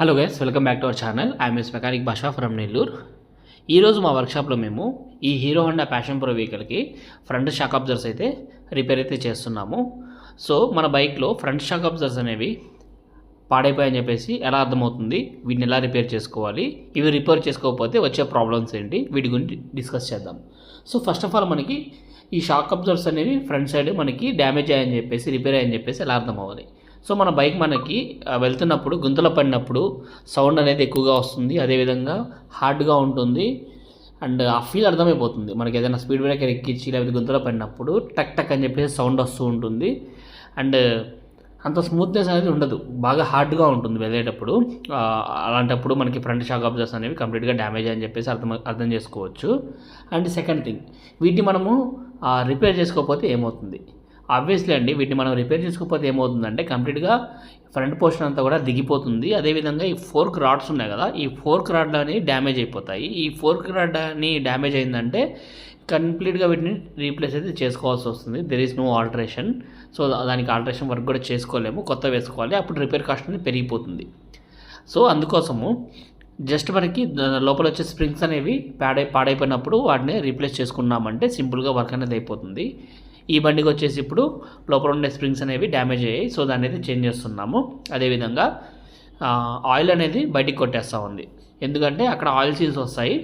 Hello guys welcome back to our channel I'm S mechanic Basha from Nellore ఈరోజు మా వర్క్షాప్లో మేము ఈ హీరో హోండా ప్యాషన్ ప్రో వెహికల్కి ఫ్రంట్ షాక్ అబ్జర్స్ అయితే రిపేర్ అయితే చేస్తున్నాము. సో మన బైక్లో ఫ్రంట్ షాక్ అబ్జర్స్ అనేవి పాడైపోయాయని చెప్పేసి ఎలా అర్థమవుతుంది? వీటిని ఎలా రిపేర్ చేసుకోవాలి? ఇవి రిపేర్ చేసుకోకపోతే వచ్చే ప్రాబ్లమ్స్ ఏంటి? వీటి గురించి డిస్కస్ చేద్దాం. సో ఫస్ట్ ఆఫ్ ఆల్ మనకి ఈ షాక్ అబ్జర్స్ అనేవి ఫ్రంట్ సైడ్ మనకి డ్యామేజ్ అయ్యని చెప్పేసి రిపేర్ అయ్యని చెప్పేసి ఎలా అర్థం అవ్వాలి సో మన బైక్ మనకి వెళ్తున్నప్పుడు గుంతలో పడినప్పుడు సౌండ్ అనేది ఎక్కువగా వస్తుంది. అదేవిధంగా హార్డ్గా ఉంటుంది. అండ్ ఆ ఫీల్ అర్థమైపోతుంది. మనకి ఏదైనా స్పీడ్ బ్రేకర్ ఎక్కించి లేకపోతే గుంతలో పడినప్పుడు టక్ టక్ అని చెప్పేసి సౌండ్ వస్తూ ఉంటుంది. అండ్ అంత స్మూత్నెస్ అనేది ఉండదు. బాగా హార్డ్గా ఉంటుంది వెళ్ళేటప్పుడు. అలాంటప్పుడు మనకి ఫ్రంట్ షాక్ అబ్జర్స్ అనేవి కంప్లీట్గా డ్యామేజ్ అని చెప్పేసి అర్థం అర్థం చేసుకోవచ్చు. అండ్ సెకండ్ థింగ్ వీటిని మనము రిపేర్ చేసుకోకపోతే ఏమవుతుంది? ఆబ్వియస్లీ అండి వీటిని మనం రిపేర్ చేసుకోకపోతే ఏమవుతుందంటే కంప్లీట్గా ఫ్రంట్ పోర్షన్ అంతా కూడా దిగిపోతుంది. అదేవిధంగా ఈ ఫోర్క్ రాడ్స్ ఉన్నాయి కదా ఈ ఫోర్క్ రాడ్ అనేవి డ్యామేజ్ అయిపోతాయి. ఈ ఫోర్క్ రాడ్ అని డ్యామేజ్ అయిందంటే కంప్లీట్గా వీటిని రీప్లేస్ అయితే చేసుకోవాల్సి వస్తుంది. There is no alteration so దానికి ఆల్టరేషన్ వర్క్ కూడా చేసుకోలేము కొత్త వేసుకోవాలి అప్పుడు రిపేర్ కాస్ట్ అనేది పెరిగిపోతుంది. సో అందుకోసము జస్ట్ మనకి లోపల వచ్చే స్ప్రింగ్స్ అనేవి పాడై పాడైపోయినప్పుడు వాటిని రీప్లేస్ చేసుకున్నామంటే సింపుల్గా వర్క్ అనేది అయిపోతుంది. ఈ బండికి వచ్చేసి ఇప్పుడు లోపల ఉండే స్ప్రింగ్స్ అనేవి డ్యామేజ్ అయ్యాయి. సో దాన్ని అయితే చేంజ్ చేస్తున్నాము. అదేవిధంగా ఆయిల్ అనేది బయటికి కొట్టేస్తూ ఉంది. ఎందుకంటే అక్కడ ఆయిల్ సీల్స్ వస్తాయి.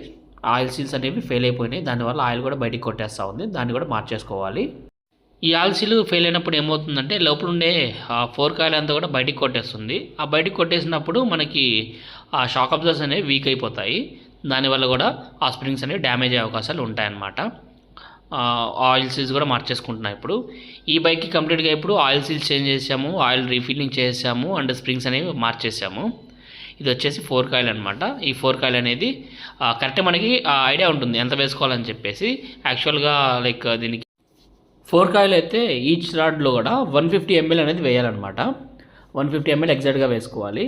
ఆయిల్ సీల్స్ అనేవి ఫెయిల్ అయిపోయినాయి. దానివల్ల ఆయిల్ కూడా బయటికి కొట్టేస్తూ ఉంది. దాన్ని కూడా మార్చేసుకోవాలి. ఈ ఆల్సీలు ఫెయిల్ అయినప్పుడు ఏమవుతుందంటే లోపల ఉండే ఆ ఫోర్ కాయిల్ అంతా కూడా బయటికి కొట్టేస్తుంది. ఆ బయటికి కొట్టేసినప్పుడు మనకి ఆ షాక్ అబ్జర్స్ అనేవి వీక్ అయిపోతాయి. దానివల్ల కూడా ఆ స్ప్రింగ్స్ అనేవి డ్యామేజ్ అయ్యే అవకాశాలు ఉంటాయన్నమాట. ఆయిల్ సీల్స్ కూడా మార్చేసుకుంటున్నాం ఇప్పుడు. ఈ బైక్కి కంప్లీట్గా ఇప్పుడు ఆయిల్ సీల్స్ చేంజ్ చేసాము ఆయిల్ రీఫిల్లింగ్ చేసాము అండ్ స్ప్రింగ్స్ అనేవి మార్చేసాము. ఇది వచ్చేసి ఫోర్ కాయిల్ అనమాట ఈ ఫోర్ కాయిల్ అనేది కరెక్ట్ మనకి ఐడియా ఉంటుంది ఎంత వేసుకోవాలని చెప్పేసి. యాక్చువల్గా లైక్ దీనికి ఫోర్ కాయిల్ అయితే ఈచ్ రాడ్లో కూడా వన్ ఫిఫ్టీ ఎంఎల్ అనేది వేయాలన్నమాట. వన్ ఫిఫ్టీ ఎంఎల్ ఎగ్జాక్ట్గా వేసుకోవాలి.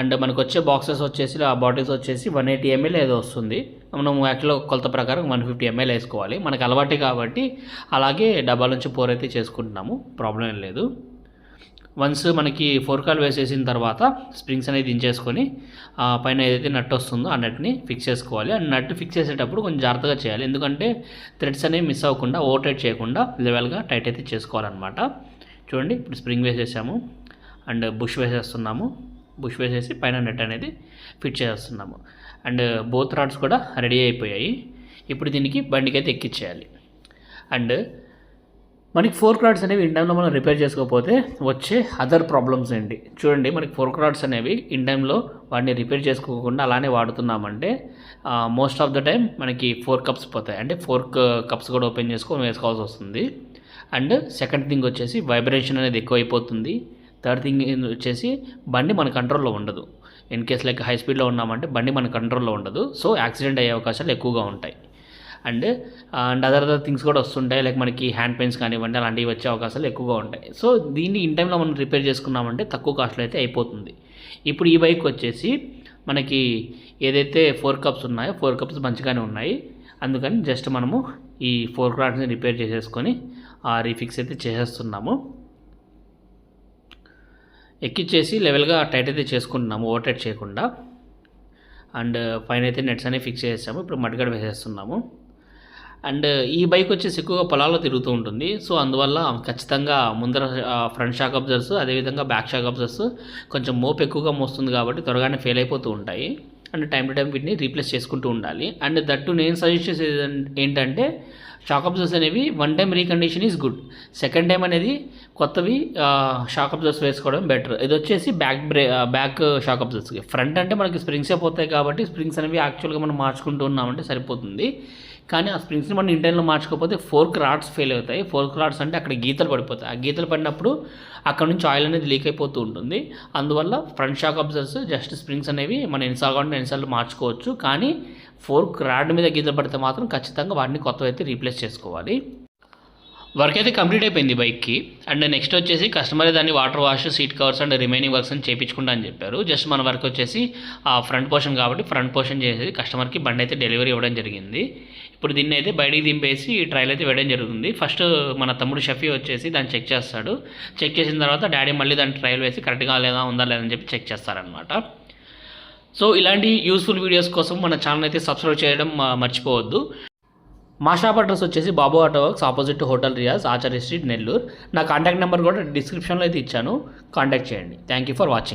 అండ్ మనకు వచ్చే బాక్సెస్ వచ్చేసి ఆ బాటిల్స్ వచ్చేసి వన్ ఎయిటీ ఎంఎల్ ఏదో వస్తుంది. మనం యాక్చువల్గా కొలత ప్రకారం వన్ ఫిఫ్టీ ఎంఎల్ వేసుకోవాలి. మనకు అలవాటే కాబట్టి అలాగే డబ్బా నుంచి ఫోర్ అయితే చేసుకుంటున్నాము. ప్రాబ్లం ఏం లేదు. వన్స్ మనకి ఫోర్ కాల్ వేసేసిన తర్వాత స్ప్రింగ్స్ అనేది దించేసుకొని పైన ఏదైతే నట్ వస్తుందో ఆ నట్ని ఫిక్స్ చేసుకోవాలి. అండ్ నట్ ఫిక్స్ చేసేటప్పుడు కొంచెం జాగ్రత్తగా చేయాలి. ఎందుకంటే థ్రెడ్స్ అనేవి మిస్ అవ్వకుండా ఓవర్ టైట్ చేయకుండా లెవెల్గా టైట్ అయితే చేసుకోవాలన్నమాట. చూడండి ఇప్పుడు స్ప్రింగ్ వేసేసాము. అండ్ బుష్ వేసేస్తున్నాము. బుష్ వేసేసి పైన నెట్ అనేది ఫిట్ చేస్తున్నాము. అండ్ బోత్ రాడ్స్ కూడా రెడీ అయిపోయాయి. ఇప్పుడు దీనికి బండికి అయితే ఎక్కిచ్చేయాలి. అండ్ మనకి ఫోర్ క్రాడ్స్ అనేవి ఇన్ టైంలో మనం రిపేర్ చేసుకోకపోతే వచ్చే అదర్ ప్రాబ్లమ్స్ ఏంటి? చూడండి మనకి ఫోర్ క్రాడ్స్ అనేవి ఇన్ టైంలో వాటిని రిపేర్ చేసుకోకుండా అలానే వాడుతున్నామంటే మోస్ట్ ఆఫ్ ద టైం మనకి ఫోర్ కప్స్ పోతాయి. అంటే ఫోర్ కప్స్ కూడా ఓపెన్ చేసుకొని వేసుకోవాల్సి వస్తుంది. అండ్ సెకండ్ థింగ్ వచ్చేసి వైబ్రేషన్ అనేది ఎక్కువ అయిపోతుంది థర్డ్ థింగ్ వచ్చేసి బండి మన కంట్రోల్లో ఉండదు. ఇన్ కేస్ లైక్ హై స్పీడ్లో ఉన్నామంటే బండి మన కంట్రోల్లో ఉండదు. సో యాక్సిడెంట్ అయ్యే అవకాశాలు ఎక్కువగా ఉంటాయి. And and other other things కూడా వస్తుంటాయి. లైక్ మనకి హ్యాండ్ పెయిన్స్ కానివ్వండి అలాంటివి వచ్చే అవకాశాలు ఎక్కువగా ఉంటాయి. సో దీన్ని ఇన్ టైంలో మనం రిపేర్ చేసుకున్నామంటే తక్కువ కాస్ట్లో అయితే అయిపోతుంది. ఇప్పుడు ఈ బైక్ వచ్చేసి మనకి ఏదైతే ఫోర్ కప్స్ ఉన్నాయో ఫోర్ కప్స్ మంచిగానే ఉన్నాయి. అందుకని జస్ట్ మనము ఈ ఫోర్ క్రాడ్స్ని రిపేర్ చేసేసుకొని రీఫిక్స్ అయితే చేసేస్తున్నాము. ఎక్కిచ్చేసి లెవెల్గా టైట్ అయితే చేసుకుంటున్నాము ఓవర్ టైట్ చేయకుండా. అండ్ పైన అయితే నెట్స్ అనేవి ఫిక్స్ చేసాము ఇప్పుడు మడ్గడ వేసేస్తున్నాము. అండ్ ఈ బైక్ వచ్చేసి ఎక్కువగా పొలాల్లో తిరుగుతూ ఉంటుంది. సో అందువల్ల ఖచ్చితంగా ముందర ఫ్రంట్ షాక్ అబ్జర్స్ అదేవిధంగా బ్యాక్ షాక్ అబ్జర్స్ కొంచెం మోపు ఎక్కువగా మోస్తుంది కాబట్టి త్వరగానే ఫెయిల్ అయిపోతూ ఉంటాయి. అండ్ టైం టు టైం వీటిని రీప్లేస్ చేసుకుంటూ ఉండాలి. అండ్ దట్టు నేను సజెస్ట్ చేసేది ఏంటంటే షాక్ అబ్జర్స్ అనేవి one time recondition is good second time అనేది కొత్తవి షాక్ అబ్జర్స్ వేసుకోవడం బెటర్ ఇది వచ్చేసి బ్యాక్ బ్రే బ్యాక్ షాక్ అబ్జర్స్కి ఫ్రంట్ అంటే మనకి స్ప్రింగ్సే పోతాయి కాబట్టి స్ప్రింగ్స్ అనేవి యాక్చువల్గా మనం మార్చుకుంటూ ఉన్నామంటే సరిపోతుంది. కానీ ఆ స్ప్రింగ్స్ని మనం ఇంటర్నల్ మార్చుకోకపోతే ఫోర్క్ రాడ్స్ ఫెయిల్ అవుతాయి. ఫోర్క్ రాడ్స్ అంటే అక్కడ గీతలు పడిపోతాయి. ఆ గీతలు పడినప్పుడు అక్కడ నుంచి ఆయిల్ అనేది లీక్ అయిపోతూ ఉంటుంది. అందువల్ల front shock absorbers just springs అనేవి మనం ఎన్నిసార్లు కాకుండా ఎన్నిసార్లు మార్చుకోవచ్చు. కానీ ఫోర్క్ రాడ్ మీద గీతలు పడితే మాత్రం ఖచ్చితంగా వాటిని కొత్తవి అయితే రీప్లేస్ చేసుకోవాలి. వర్క్ అయితే కంప్లీట్ అయిపోయింది బైక్కి. అండ్ నెక్స్ట్ వచ్చేసి కస్టమర్ దాన్ని water wash seat covers and remaining works అని చేయించుకుంటా అని చెప్పారు. జస్ట్ మన వర్క్ వచ్చేసి ఆ ఫ్రంట్ పోర్షన్ కాబట్టి ఫ్రంట్ పోర్షన్ చేసేది కస్టమర్కి బండి అయితే డెలివరీ ఇవ్వడం జరిగింది. ఇప్పుడు దీన్ని అయితే బయటికి దింపేసి ట్రయల్ అయితే వేయడం జరుగుతుంది. ఫస్ట్ మన తమ్ముడు షఫీ వచ్చేసి దాన్ని చెక్ చేస్తాడు. చెక్ చేసిన తర్వాత డాడీ మళ్ళీ దాన్ని ట్రయల్ వేసి కరెక్ట్గా లేదా ఉందా లేదని చెప్పి చెక్ చేస్తారనమాట సో ఇలాంటి యూస్ఫుల్ వీడియోస్ కోసం మన ఛానల్ అయితే సబ్స్క్రైబ్ చేయడం మర్చిపోవద్దు. మా షాప్ అడ్రస్ వచ్చేసి Babu auto works opposite hotel Riyaz Acharya street Nellore. నా కాంటాక్ట్ నెంబర్ కూడా డిస్క్రిప్షన్లో అయితే ఇచ్చాను. కాంటాక్ట్ చేయండి. Thank you for watching